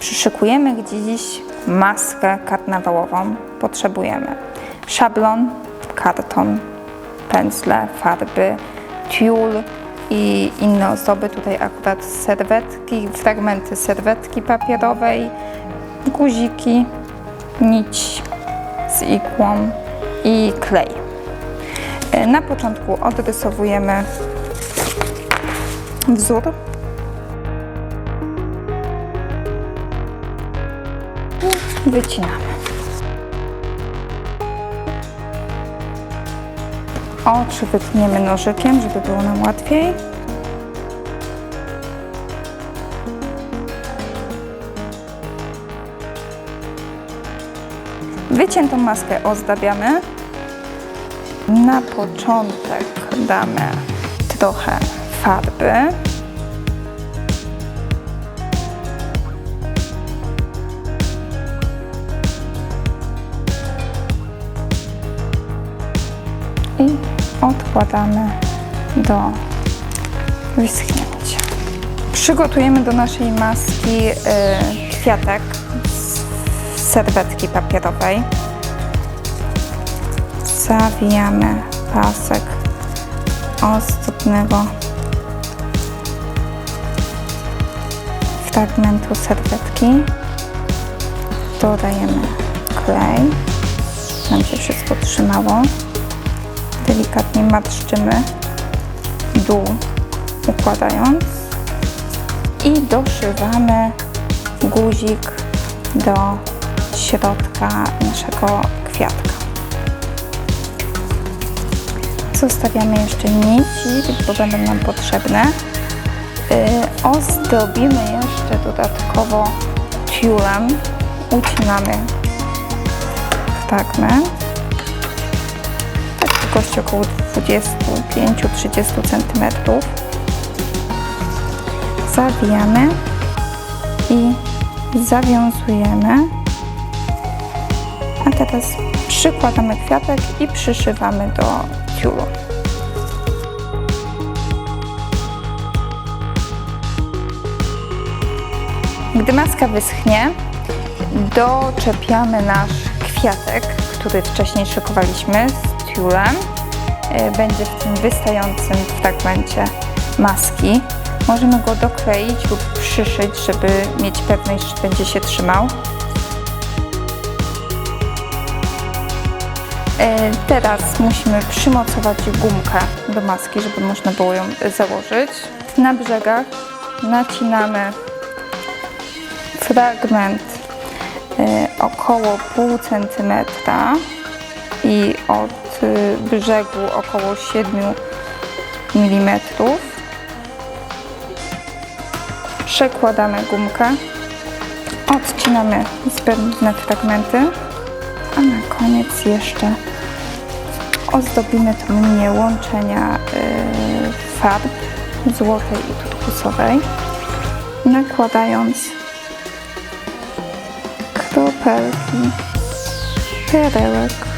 Przyszykujemy dziś maskę karnawałową. Potrzebujemy szablon, karton, pędzle, farby, tiul i inne ozdoby. Tutaj akurat serwetki, fragmenty serwetki papierowej, guziki, nić z igłą i klej. E, Na początku odrysowujemy wzór. Wycinamy. Oczy wytniemy nożykiem, żeby było nam łatwiej. Wyciętą maskę ozdabiamy. Na początek damy trochę farby. I odkładamy do wyschnięcia. Przygotujemy do naszej maski y, kwiatek z serwetki papierowej. Zawijamy pasek ozdobnego fragmentu serwetki. Dodajemy klej, nam się wszystko trzymało. Delikatnie marszczymy dół, układając i doszywamy guzik do środka naszego kwiatka. Zostawiamy jeszcze nici, bo będą nam potrzebne. Yy, Ozdobimy jeszcze dodatkowo tiulem. Ucinamy. Tak długości około 25-30 cm. Zawijamy i zawiązujemy. A teraz przykładamy kwiatek i przyszywamy do tiulu. Gdy maska wyschnie, doczepiamy nasz kwiatek, który wcześniej szykowaliśmy z tiulem. E, Będzie w tym wystającym fragmencie maski. Możemy go dokleić lub przyszyć, żeby mieć pewność, że będzie się trzymał. E, Teraz musimy przymocować gumkę do maski, żeby można było ją założyć. Na brzegach nacinamy fragment y, około pół centymetra i od y, brzegu około 7 mm. Przekładamy gumkę, odcinamy zbędne fragmenty, a na koniec jeszcze ozdobimy tą linię łączenia y, farb złotej i turkusowej, nakładając kropelki perełek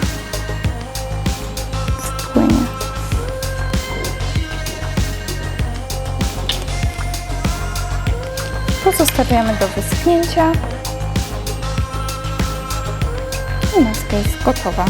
Pozostawiamy do wyschnięcia i maska jest gotowa.